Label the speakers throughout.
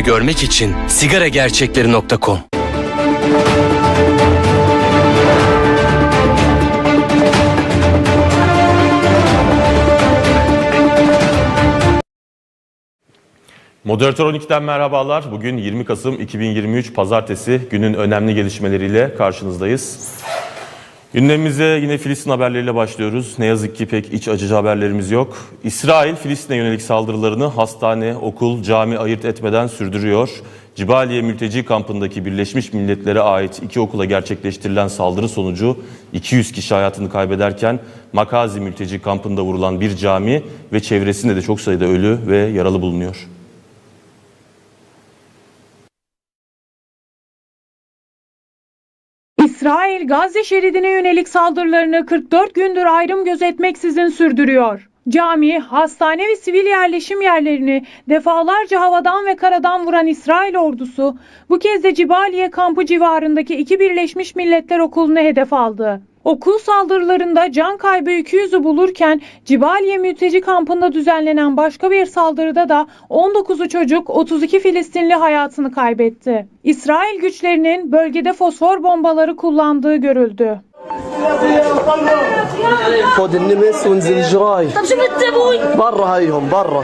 Speaker 1: görmek için sigaragerçekleri.com
Speaker 2: Moderatör 12'den merhabalar. Bugün 20 Kasım 2023 Pazartesi günün önemli gelişmeleriyle karşınızdayız. Gündemimize yine Filistin haberleriyle başlıyoruz. Ne yazık ki pek iç açıcı haberlerimiz yok. İsrail Filistin'e yönelik saldırılarını hastane, okul, cami ayırt etmeden sürdürüyor. Cibaliye mülteci kampındaki Birleşmiş Milletler'e ait iki okula gerçekleştirilen saldırı sonucu 200 kişi hayatını kaybederken Makazi mülteci kampında vurulan bir cami ve çevresinde de çok sayıda ölü ve yaralı bulunuyor.
Speaker 3: İsrail Gazze şeridine yönelik saldırılarını 44 gündür ayrım gözetmeksizin sürdürüyor. Cami, hastane ve sivil yerleşim yerlerini defalarca havadan ve karadan vuran İsrail ordusu bu kez de Cibaliye kampı civarındaki iki Birleşmiş Milletler Okulu'nu hedef aldı. Okul saldırılarında can kaybı 200'ü bulurken Cibaliye mülteci kampında düzenlenen başka bir saldırıda da 19'u çocuk 32 Filistinli hayatını kaybetti. İsrail güçlerinin bölgede fosfor bombaları kullandığı görüldü.
Speaker 4: خذ النمس وانزل الجراي
Speaker 5: طب شو بتسوي؟
Speaker 4: برا هيهم برا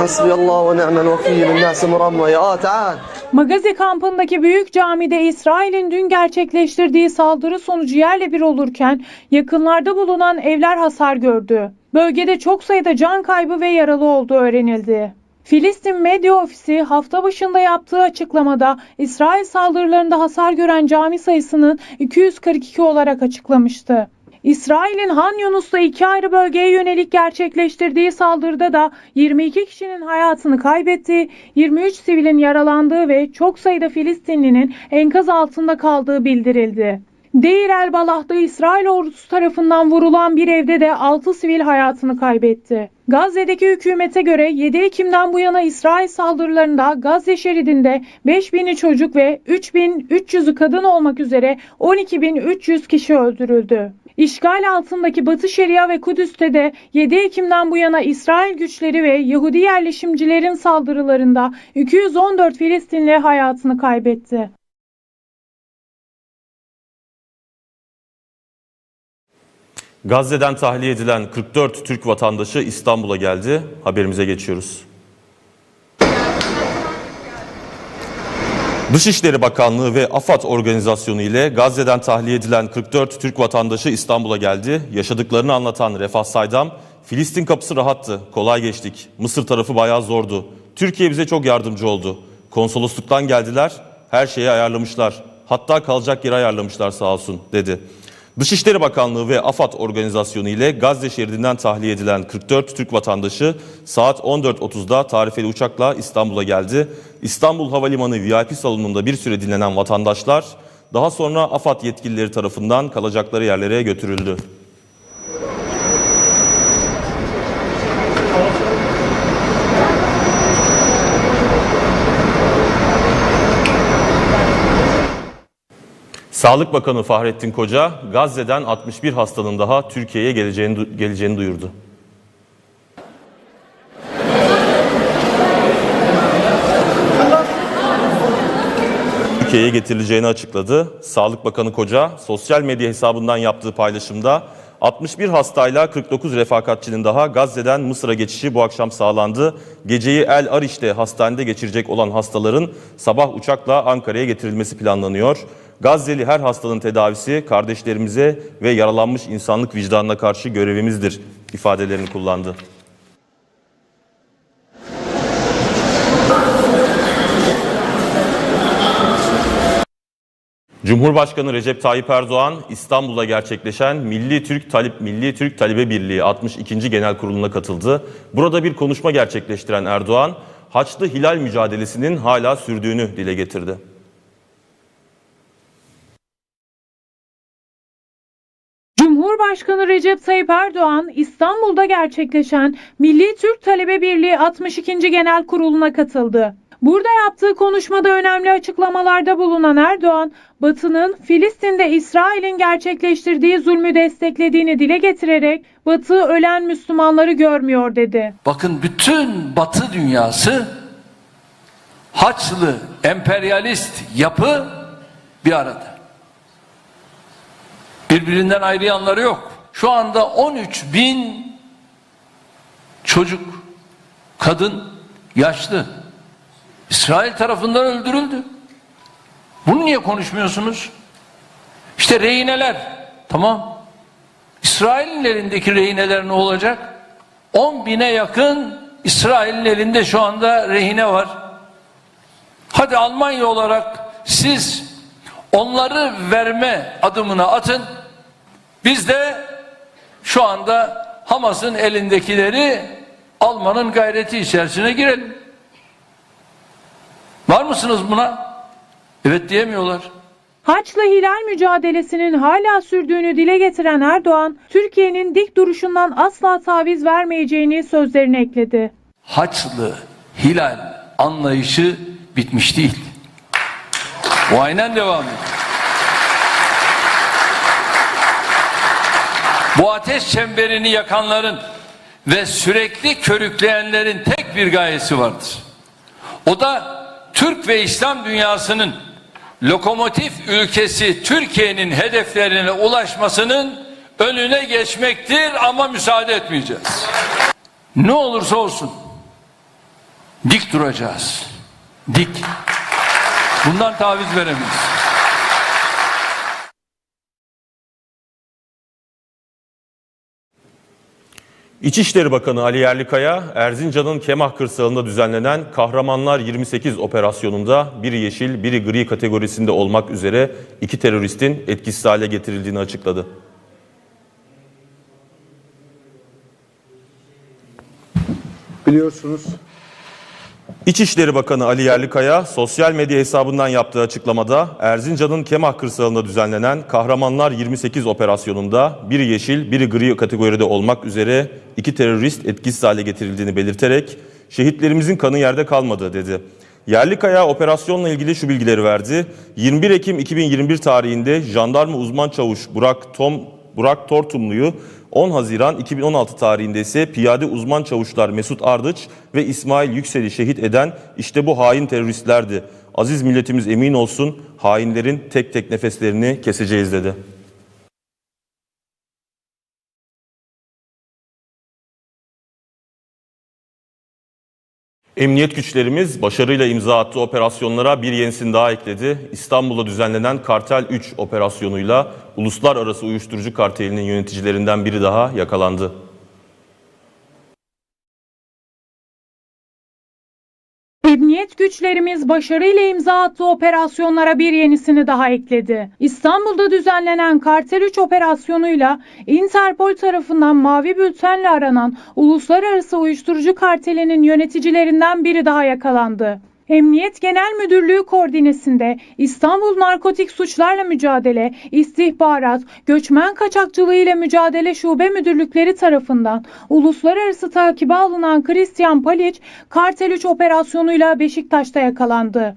Speaker 4: حسبي الله ونعم الوكيل الناس مرمية اه تعال
Speaker 3: Magazi kampındaki büyük camide İsrail'in dün gerçekleştirdiği saldırı sonucu yerle bir olurken yakınlarda bulunan evler hasar gördü. Bölgede çok sayıda can kaybı ve yaralı olduğu öğrenildi. Filistin Medya Ofisi hafta başında yaptığı açıklamada İsrail saldırılarında hasar gören cami sayısının 242 olarak açıklamıştı. İsrail'in Han Yunus'ta iki ayrı bölgeye yönelik gerçekleştirdiği saldırıda da 22 kişinin hayatını kaybettiği, 23 sivilin yaralandığı ve çok sayıda Filistinlinin enkaz altında kaldığı bildirildi. Deir el Balah'ta İsrail ordusu tarafından vurulan bir evde de 6 sivil hayatını kaybetti. Gazze'deki hükümete göre 7 Ekim'den bu yana İsrail saldırılarında Gazze şeridinde 5000'i çocuk ve 3300'ü kadın olmak üzere 12300 kişi öldürüldü. İşgal altındaki Batı Şeria ve Kudüs'te de 7 Ekim'den bu yana İsrail güçleri ve Yahudi yerleşimcilerin saldırılarında 214 Filistinli hayatını kaybetti.
Speaker 2: Gazze'den tahliye edilen 44 Türk vatandaşı İstanbul'a geldi. Haberimize geçiyoruz. Dışişleri Bakanlığı ve AFAD organizasyonu ile Gazze'den tahliye edilen 44 Türk vatandaşı İstanbul'a geldi. Yaşadıklarını anlatan Refah Saydam, Filistin kapısı rahattı, kolay geçtik. Mısır tarafı bayağı zordu. Türkiye bize çok yardımcı oldu. Konsolosluktan geldiler, her şeyi ayarlamışlar. Hatta kalacak yer ayarlamışlar sağ olsun dedi. Dışişleri Bakanlığı ve AFAD organizasyonu ile Gazze şeridinden tahliye edilen 44 Türk vatandaşı saat 14.30'da tarifeli uçakla İstanbul'a geldi. İstanbul Havalimanı VIP salonunda bir süre dinlenen vatandaşlar daha sonra AFAD yetkilileri tarafından kalacakları yerlere götürüldü. Sağlık Bakanı Fahrettin Koca, Gazze'den 61 hastanın daha Türkiye'ye geleceğini, geleceğini duyurdu. Türkiye'ye getirileceğini açıkladı. Sağlık Bakanı Koca, sosyal medya hesabından yaptığı paylaşımda 61 hastayla 49 refakatçinin daha Gazze'den Mısır'a geçişi bu akşam sağlandı. Geceyi El Ariş'te hastanede geçirecek olan hastaların sabah uçakla Ankara'ya getirilmesi planlanıyor. Gazze'li her hastanın tedavisi kardeşlerimize ve yaralanmış insanlık vicdanına karşı görevimizdir ifadelerini kullandı. Cumhurbaşkanı Recep Tayyip Erdoğan İstanbul'da gerçekleşen Milli Türk Talip Milli Türk Talebe Birliği 62. Genel Kurulu'na katıldı. Burada bir konuşma gerçekleştiren Erdoğan, Haçlı Hilal mücadelesinin hala sürdüğünü dile getirdi.
Speaker 3: Cumhurbaşkanı Recep Tayyip Erdoğan İstanbul'da gerçekleşen Milli Türk Talebe Birliği 62. Genel Kurulu'na katıldı. Burada yaptığı konuşmada önemli açıklamalarda bulunan Erdoğan, Batı'nın Filistin'de İsrail'in gerçekleştirdiği zulmü desteklediğini dile getirerek Batı ölen Müslümanları görmüyor dedi.
Speaker 6: Bakın bütün Batı dünyası
Speaker 5: Haçlı emperyalist yapı bir arada. Birbirinden ayrı yanları yok. Şu anda 13 bin çocuk, kadın, yaşlı İsrail tarafından öldürüldü. Bunu niye konuşmuyorsunuz? İşte rehineler. Tamam. İsrail'in elindeki rehineler ne olacak? 10 bine yakın İsrail'in elinde şu anda rehine var. Hadi Almanya olarak siz onları verme adımını atın. Biz de şu anda Hamas'ın elindekileri almanın gayreti içerisine girelim. Var mısınız buna? Evet diyemiyorlar.
Speaker 3: Haçlı Hilal mücadelesinin hala sürdüğünü dile getiren Erdoğan, Türkiye'nin dik duruşundan asla taviz vermeyeceğini sözlerine ekledi.
Speaker 5: Haçlı hilal anlayışı bitmiş değil. Bu aynen devam ediyor. Bu ateş çemberini yakanların ve sürekli körükleyenlerin tek bir gayesi vardır. O da Türk ve İslam dünyasının lokomotif ülkesi Türkiye'nin hedeflerine ulaşmasının önüne geçmektir ama müsaade etmeyeceğiz. Ne olursa olsun dik duracağız. Dik. Bundan taviz veremeyiz.
Speaker 2: İçişleri Bakanı Ali Yerlikaya, Erzincan'ın Kemah kırsalında düzenlenen Kahramanlar 28 operasyonunda biri yeşil, biri gri kategorisinde olmak üzere iki teröristin etkisiz hale getirildiğini açıkladı.
Speaker 6: Biliyorsunuz
Speaker 2: İçişleri Bakanı Ali Yerlikaya sosyal medya hesabından yaptığı açıklamada Erzincan'ın Kemah kırsalında düzenlenen Kahramanlar 28 operasyonunda biri yeşil, biri gri kategoride olmak üzere iki terörist etkisiz hale getirildiğini belirterek şehitlerimizin kanı yerde kalmadı dedi. Yerlikaya operasyonla ilgili şu bilgileri verdi. 21 Ekim 2021 tarihinde jandarma uzman çavuş Burak Tom Burak Tortumlu'yu 10 Haziran 2016 tarihinde ise piyade uzman çavuşlar Mesut Ardıç ve İsmail Yüksel'i şehit eden işte bu hain teröristlerdi. Aziz milletimiz emin olsun hainlerin tek tek nefeslerini keseceğiz dedi. Emniyet güçlerimiz başarıyla imza attığı operasyonlara bir yenisini daha ekledi. İstanbul'da düzenlenen Kartel 3 operasyonuyla uluslararası uyuşturucu kartelinin yöneticilerinden biri daha yakalandı.
Speaker 3: Güçlerimiz başarıyla imza attığı operasyonlara bir yenisini daha ekledi. İstanbul'da düzenlenen Kartel 3 operasyonuyla Interpol tarafından mavi bültenle aranan uluslararası uyuşturucu kartelinin yöneticilerinden biri daha yakalandı. Emniyet Genel Müdürlüğü koordinesinde İstanbul Narkotik Suçlarla Mücadele, İstihbarat, Göçmen Kaçakçılığı ile Mücadele Şube Müdürlükleri tarafından uluslararası takibe alınan Christian Palic, Kartel 3 operasyonuyla Beşiktaş'ta yakalandı.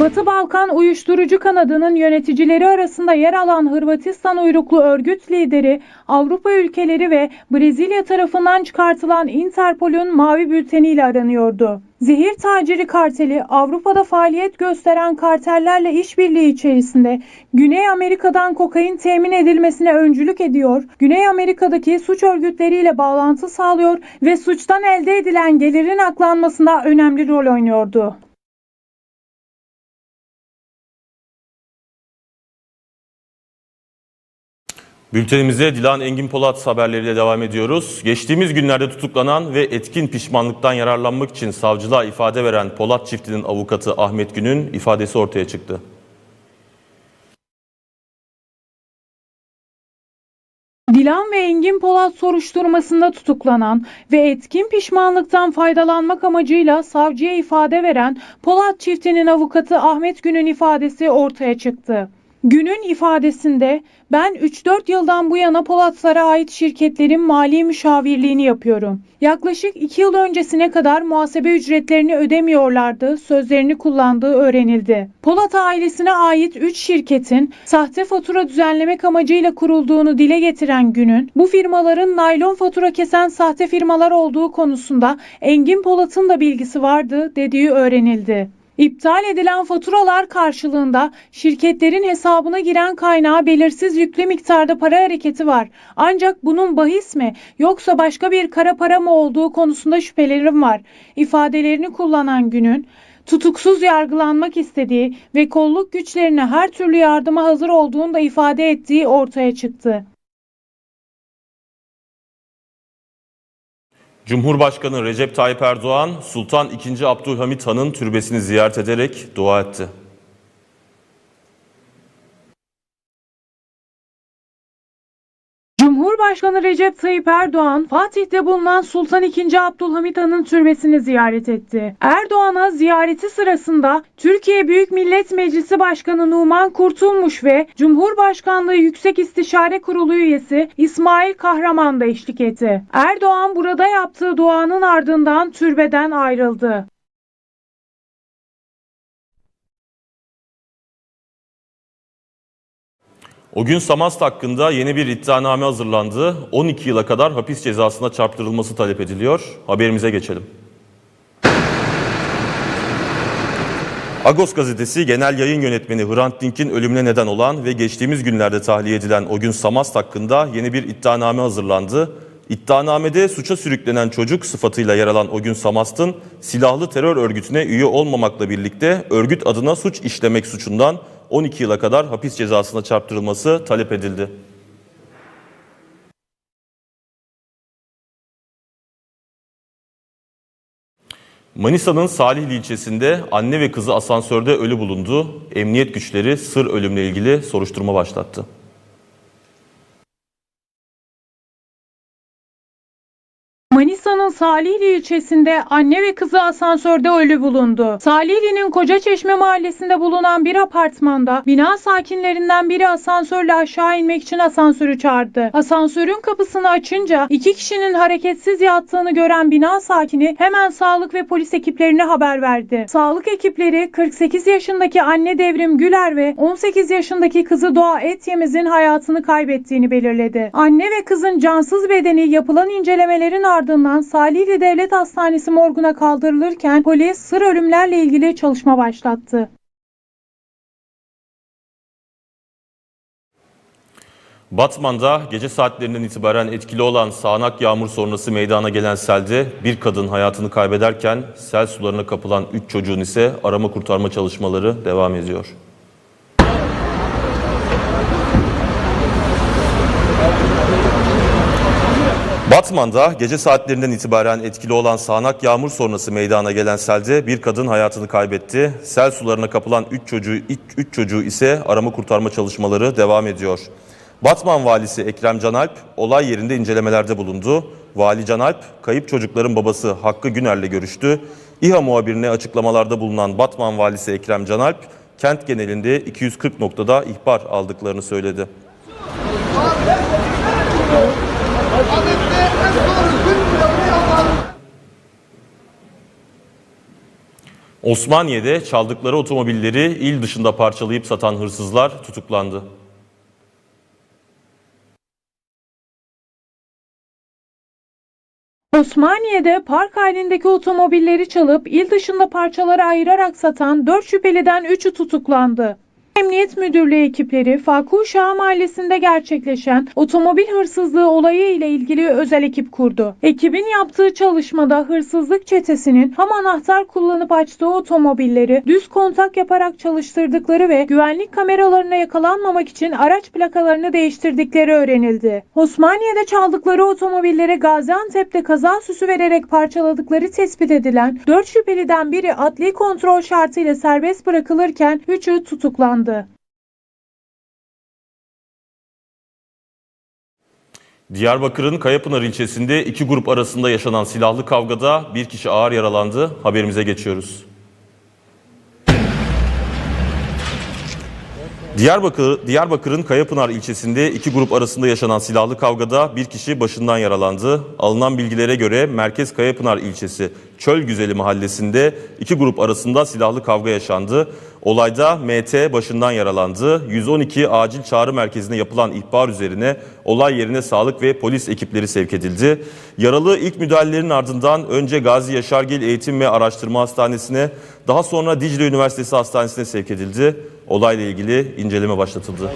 Speaker 3: Batı Balkan Uyuşturucu Kanadı'nın yöneticileri arasında yer alan Hırvatistan uyruklu örgüt lideri Avrupa ülkeleri ve Brezilya tarafından çıkartılan Interpol'ün mavi bülteniyle aranıyordu. Zehir taciri karteli Avrupa'da faaliyet gösteren kartellerle işbirliği içerisinde Güney Amerika'dan kokain temin edilmesine öncülük ediyor, Güney Amerika'daki suç örgütleriyle bağlantı sağlıyor ve suçtan elde edilen gelirin aklanmasında önemli rol oynuyordu.
Speaker 2: Bültenimize Dilan Engin Polat haberleriyle devam ediyoruz. Geçtiğimiz günlerde tutuklanan ve etkin pişmanlıktan yararlanmak için savcılığa ifade veren Polat çiftinin avukatı Ahmet Gün'ün ifadesi ortaya çıktı.
Speaker 3: Dilan ve Engin Polat soruşturmasında tutuklanan ve etkin pişmanlıktan faydalanmak amacıyla savcıya ifade veren Polat çiftinin avukatı Ahmet Gün'ün ifadesi ortaya çıktı. Günün ifadesinde ben 3-4 yıldan bu yana Polatlar'a ait şirketlerin mali müşavirliğini yapıyorum. Yaklaşık 2 yıl öncesine kadar muhasebe ücretlerini ödemiyorlardı, sözlerini kullandığı öğrenildi. Polat ailesine ait 3 şirketin sahte fatura düzenlemek amacıyla kurulduğunu dile getiren Günün, bu firmaların naylon fatura kesen sahte firmalar olduğu konusunda Engin Polat'ın da bilgisi vardı dediği öğrenildi. İptal edilen faturalar karşılığında şirketlerin hesabına giren kaynağa belirsiz yüklü miktarda para hareketi var. Ancak bunun bahis mi yoksa başka bir kara para mı olduğu konusunda şüphelerim var. İfadelerini kullanan günün tutuksuz yargılanmak istediği ve kolluk güçlerine her türlü yardıma hazır olduğunu da ifade ettiği ortaya çıktı.
Speaker 2: Cumhurbaşkanı Recep Tayyip Erdoğan, Sultan II. Abdülhamit Han'ın türbesini ziyaret ederek dua etti.
Speaker 3: Cumhurbaşkanı Recep Tayyip Erdoğan, Fatih'te bulunan Sultan II. Abdülhamit Han'ın türbesini ziyaret etti. Erdoğan'a ziyareti sırasında Türkiye Büyük Millet Meclisi Başkanı Numan Kurtulmuş ve Cumhurbaşkanlığı Yüksek İstişare Kurulu üyesi İsmail Kahraman da eşlik etti. Erdoğan burada yaptığı duanın ardından türbeden ayrıldı.
Speaker 2: O gün Samast hakkında yeni bir iddianame hazırlandı. 12 yıla kadar hapis cezasına çarptırılması talep ediliyor. Haberimize geçelim. Agos gazetesi genel yayın yönetmeni Hrant Dink'in ölümüne neden olan ve geçtiğimiz günlerde tahliye edilen o gün Samast hakkında yeni bir iddianame hazırlandı. İddianamede suça sürüklenen çocuk sıfatıyla yer alan o gün Samast'ın silahlı terör örgütüne üye olmamakla birlikte örgüt adına suç işlemek suçundan 12 yıla kadar hapis cezasına çarptırılması talep edildi. Manisa'nın Salihli ilçesinde anne ve kızı asansörde ölü bulundu. Emniyet güçleri sır ölümle ilgili soruşturma başlattı.
Speaker 3: Manisa'nın Salihli ilçesinde anne ve kızı asansörde ölü bulundu. Salihli'nin Kocaçeşme mahallesinde bulunan bir apartmanda bina sakinlerinden biri asansörle aşağı inmek için asansörü çağırdı. Asansörün kapısını açınca iki kişinin hareketsiz yattığını gören bina sakini hemen sağlık ve polis ekiplerine haber verdi. Sağlık ekipleri 48 yaşındaki anne Devrim Güler ve 18 yaşındaki kızı Doğa Etyemiz'in hayatını kaybettiğini belirledi. Anne ve kızın cansız bedeni yapılan incelemelerin ardından Salihli Devlet Hastanesi morguna kaldırılırken polis sır ölümlerle ilgili çalışma başlattı.
Speaker 2: Batman'da gece saatlerinden itibaren etkili olan sağanak yağmur sonrası meydana gelen selde bir kadın hayatını kaybederken sel sularına kapılan 3 çocuğun ise arama kurtarma çalışmaları devam ediyor. Batman'da gece saatlerinden itibaren etkili olan sağanak yağmur sonrası meydana gelen selde bir kadın hayatını kaybetti. Sel sularına kapılan 3 çocuğu, 3 çocuğu ise arama kurtarma çalışmaları devam ediyor. Batman valisi Ekrem Canalp olay yerinde incelemelerde bulundu. Vali Canalp kayıp çocukların babası Hakkı Güner'le görüştü. İHA muhabirine açıklamalarda bulunan Batman valisi Ekrem Canalp kent genelinde 240 noktada ihbar aldıklarını söyledi. Osmaniye'de çaldıkları otomobilleri il dışında parçalayıp satan hırsızlar tutuklandı.
Speaker 3: Osmaniye'de park halindeki otomobilleri çalıp il dışında parçalara ayırarak satan 4 şüpheliden 3'ü tutuklandı. Emniyet Müdürlüğü ekipleri Fakul Şah Mahallesi'nde gerçekleşen otomobil hırsızlığı olayı ile ilgili özel ekip kurdu. Ekibin yaptığı çalışmada hırsızlık çetesinin ham anahtar kullanıp açtığı otomobilleri düz kontak yaparak çalıştırdıkları ve güvenlik kameralarına yakalanmamak için araç plakalarını değiştirdikleri öğrenildi. Osmaniye'de çaldıkları otomobillere Gaziantep'te kaza süsü vererek parçaladıkları tespit edilen 4 şüpheliden biri adli kontrol şartıyla serbest bırakılırken 3'ü tutuklandı.
Speaker 2: Diyarbakır'ın Kayapınar ilçesinde iki grup arasında yaşanan silahlı kavgada bir kişi ağır yaralandı. Haberimize geçiyoruz. Diyarbakır, Diyarbakır'ın Kayapınar ilçesinde iki grup arasında yaşanan silahlı kavgada bir kişi başından yaralandı. Alınan bilgilere göre Merkez Kayapınar ilçesi Çöl Güzeli mahallesinde iki grup arasında silahlı kavga yaşandı. Olayda MT başından yaralandı. 112 acil çağrı merkezine yapılan ihbar üzerine olay yerine sağlık ve polis ekipleri sevk edildi. Yaralı ilk müdahalelerin ardından önce Gazi Yaşargil Eğitim ve Araştırma Hastanesi'ne daha sonra Dicle Üniversitesi Hastanesi'ne sevk edildi. Olayla ilgili inceleme başlatıldı.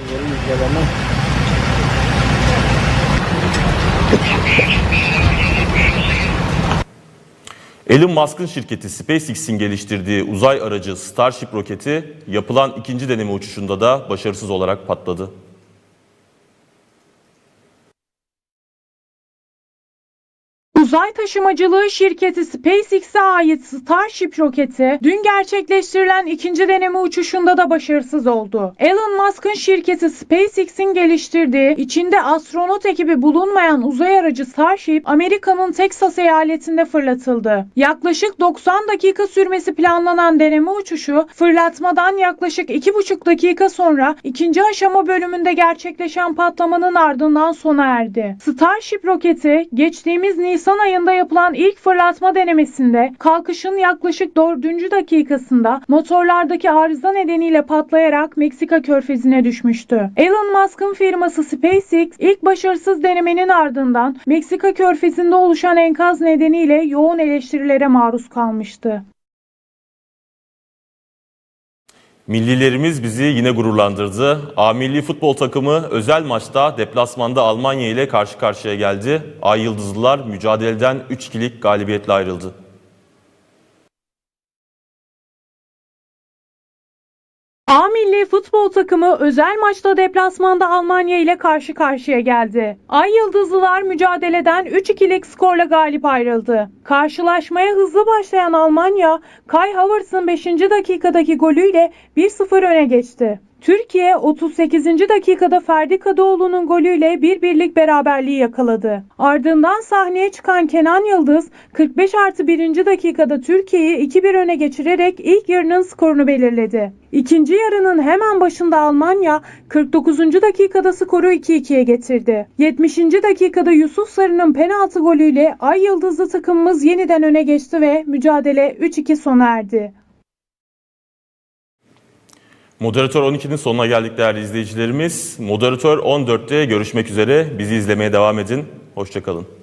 Speaker 2: Elon Musk'ın şirketi SpaceX'in geliştirdiği uzay aracı Starship roketi yapılan ikinci deneme uçuşunda da başarısız olarak patladı.
Speaker 3: Uzay taşımacılığı şirketi SpaceX'e ait Starship roketi dün gerçekleştirilen ikinci deneme uçuşunda da başarısız oldu. Elon Musk'ın şirketi SpaceX'in geliştirdiği içinde astronot ekibi bulunmayan uzay aracı Starship Amerika'nın Texas eyaletinde fırlatıldı. Yaklaşık 90 dakika sürmesi planlanan deneme uçuşu fırlatmadan yaklaşık 2,5 dakika sonra ikinci aşama bölümünde gerçekleşen patlamanın ardından sona erdi. Starship roketi geçtiğimiz Nisan ayında yapılan ilk fırlatma denemesinde kalkışın yaklaşık 4. dakikasında motorlardaki arıza nedeniyle patlayarak Meksika körfezine düşmüştü. Elon Musk'ın firması SpaceX ilk başarısız denemenin ardından Meksika körfezinde oluşan enkaz nedeniyle yoğun eleştirilere maruz kalmıştı.
Speaker 2: Millilerimiz bizi yine gururlandırdı. A milli futbol takımı özel maçta deplasmanda Almanya ile karşı karşıya geldi. Ay Yıldızlılar mücadeleden 3-2'lik galibiyetle ayrıldı.
Speaker 3: A milli futbol takımı özel maçta deplasmanda Almanya ile karşı karşıya geldi. Ay Yıldızlılar mücadeleden 3-2'lik skorla galip ayrıldı. Karşılaşmaya hızlı başlayan Almanya, Kai Havertz'ın 5. dakikadaki golüyle 1-0 öne geçti. Türkiye 38. dakikada Ferdi Kadıoğlu'nun golüyle bir birlik beraberliği yakaladı. Ardından sahneye çıkan Kenan Yıldız 45 artı 1. dakikada Türkiye'yi 2-1 öne geçirerek ilk yarının skorunu belirledi. İkinci yarının hemen başında Almanya 49. dakikada skoru 2-2'ye getirdi. 70. dakikada Yusuf Sarı'nın penaltı golüyle Ay Yıldızlı takımımız yeniden öne geçti ve mücadele 3-2 sona erdi.
Speaker 2: Moderatör 12'nin sonuna geldik değerli izleyicilerimiz. Moderatör 14'te görüşmek üzere. Bizi izlemeye devam edin. Hoşçakalın.